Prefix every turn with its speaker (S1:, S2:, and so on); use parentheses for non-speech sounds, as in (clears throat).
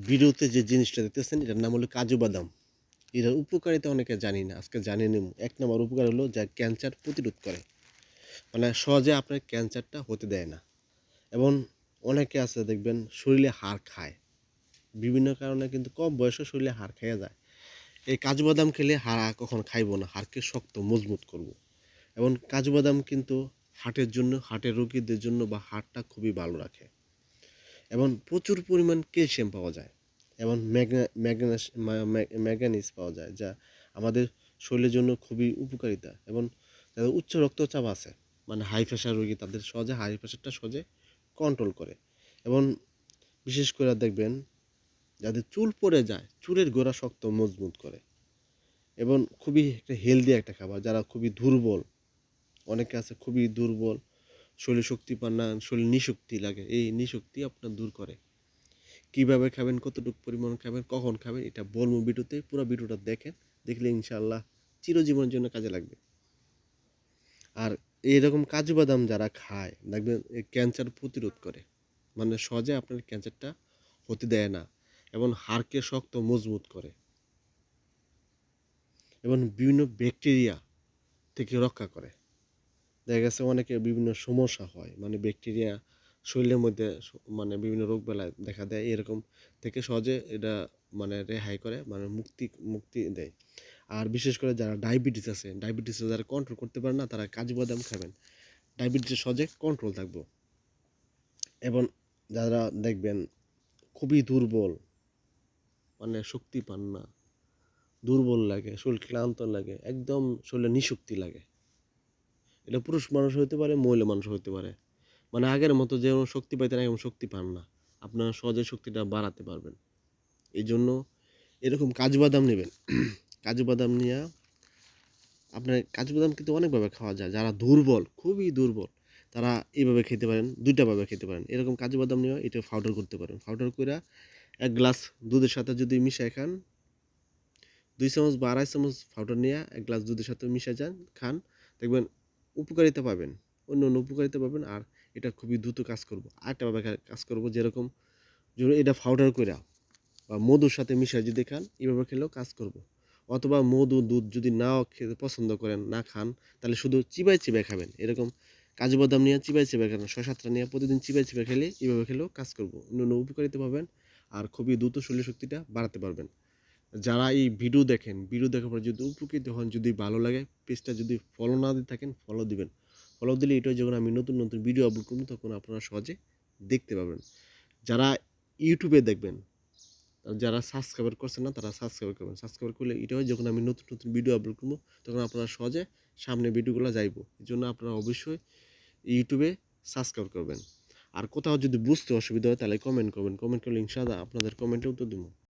S1: ভিডিওতে যে জিনিসটা দেখতেছেন, এটার নাম হলো কাজু বাদাম। এটার উপকারিতা অনেকে জানি না, আজকে জানি নেব এক নম্বর উপকার হলো যা ক্যান্সার প্রতিরোধ করে। মানে সহজে আপনার ক্যান্সারটা হতে দেয় না। এবং অনেকে আছে, দেখবেন শরীরে হাড় খায়। বিভিন্ন কারণে কিন্তু কম বয়সে শরীরে হাড় খেয়ে যায়। এই কাজু বাদাম খেলে হাড় কখন খাইবো না, হাড়কে শক্ত, মজবুত করব। এবং কাজু বাদাম কিন্তু হার্টের জন্য হার্টের রোগীদের জন্য বা হার্টটা খুবই ভালো রাখে। এবং প্রচুর পরিমাণ ক্যালসিয়াম পাওয়া যায় এবং ম্যাগনাস ম্যাগানিস পাওয়া যায়, যা আমাদের শরীরের জন্য খুবই উপকারিতা এবং যাদের উচ্চ রক্তচাপ আছে। মানে হাই প্রেশার রোগী তাদের সহজে হাই প্রেশারটা সহজে কন্ট্রোল করে এবং বিশেষ করে দেখবেন যাদের চুল পড়ে যায়, চুলের গোড়া শক্ত, মজবুত করে এবং খুবই একটা হেলদি একটা খাবার, যারা খুবই দুর্বল, অনেকে আছে খুবই দুর্বল শরীরে শক্তি পান না শরীর নিশক্তি লাগে। এই নিশক্তি আপনার দূর করে। কীভাবে খাবেন, কতটুকু পরিমাণ খাবেন, কখন খাবেন, এটা বলব ভিডিওতে, পুরো ভিডিওটা দেখেন, দেখলে ইনশাআল্লাহ চিরজীবনের জন্য কাজে লাগবে। আর এইরকম কাজু বাদাম যারা খায়, দেখবেন ক্যান্সার প্রতিরোধ করে। মানে সহজে আপনার ক্যান্সারটা হতে দেয় না এবং হাড়কে শক্ত, মজবুত করে। এবং বিভিন্ন ব্যাকটেরিয়া থেকে রক্ষা করে। দেখা গেছে অনেকের বিভিন্ন সমস্যা হয়। মানে ব্যাকটেরিয়া শরীরের মধ্যে মানে বিভিন্ন রোগ বেলায় দেখা দেয়। এরকম থেকে সহজে এটা মানে রেহাই করে মানে মুক্তি মুক্তি দেয়। আর বিশেষ করে যারা ডায়াবেটিস আছে ডায়াবেটিস যারা কন্ট্রোল করতে পারে না, তারা কাজু বাদাম খাবেন। ডায়াবেটিস সহজে কন্ট্রোল থাকব। এবং যারা দেখবেন খুবই দুর্বল মানে শক্তি পান না, দুর্বল লাগে, শরীর ক্লান্ত লাগে, একদম শরীরে নিশক্তি লাগে। এটা পুরুষ মানুষ হতে পারে, মহিলা মানুষ হতে পারে। মানে আগের মতো যেমন শক্তি পাইতেন এমন শক্তি পান না। আপনারা সহজে শক্তিটা বাড়াতে পারবেন। এই জন্য এরকম কাজু বাদাম নেবেন। (clears throat) কাজু বাদাম নিয়ে আপনার কাজু বাদাম কিন্তু অনেকভাবে খাওয়া যায়। যারা দুর্বল, খুবই দুর্বল, তারা এইভাবে খেতে পারেন দুইটাভাবে খেতে পারেন। এরকম কাজু বাদাম নিয়ে এটা পাউডার করতে পারেন। পাউডার করে এক গ্লাস দুধের সাথে যদি মিশাই খান, দুই চামচ বা আড়াই চামচ পাউডার নিয়ে এক গ্লাস দুধের সাথে মিশে যান, খান, দেখবেন উপকারিতা পাবেন। অন্য অন্য উপকারিতা পাবেন আর এটা খুবই দ্রুত কাজ করব। আরেকটা ভাবে কাজ করব যেরকম ধরুন এটা পাউডার করে বা মধুর সাথে মিশিয়ে যদি খান এইভাবে খেলেও কাজ করব। অথবা মধু, দুধ যদি নাও খেতে পছন্দ করেন, না খান, তাহলে শুধু চিবাই চিবাই খাবেন। এরকম কাজু বাদাম নিয়ে চিবাই চিবাই ছয় সাতটা নিয়ে প্রতিদিন চিবাই চিবাই খেলে এইভাবে খেলেও কাজ করব। অন্য অন্য উপকারিতা পাবেন আর খুবই দ্রুত শরীর শক্তিটা বাড়াতে পারবেন। যারা এই ভিডিও দেখেন ভিডিও দেখার পর যদি উপকৃত হন, যদি ভালো লাগে পেজটা যদি ফলো না দিয়ে থাকেন ফলো দিবেন। ফলো দিলে এটাই যখন আমি নতুন নতুন ভিডিও আপলোড করব, তখন আপনারা সহজে দেখতে পাবেন। যারা ইউটিউবে দেখবেন যারা সাবস্ক্রাইবার করছেন না, তারা সাবস্ক্রাইব করবেন। সাবস্ক্রাইব করলে এটা হয় যখন আমি নতুন নতুন ভিডিও আপলোড করব, তখন আপনারা সহজে সামনে ভিডিওগুলো যাইবো। এই জন্য আপনারা অবশ্যই ইউটিউবে সাবস্ক্রাইব করবেন। আর কোথাও যদি বুঝতে অসুবিধা হয়, তাহলে কমেন্ট করবেন। কমেন্ট করলে ইনশাআল্লাহ আপনাদের কমেন্টে উত্তর দেবো।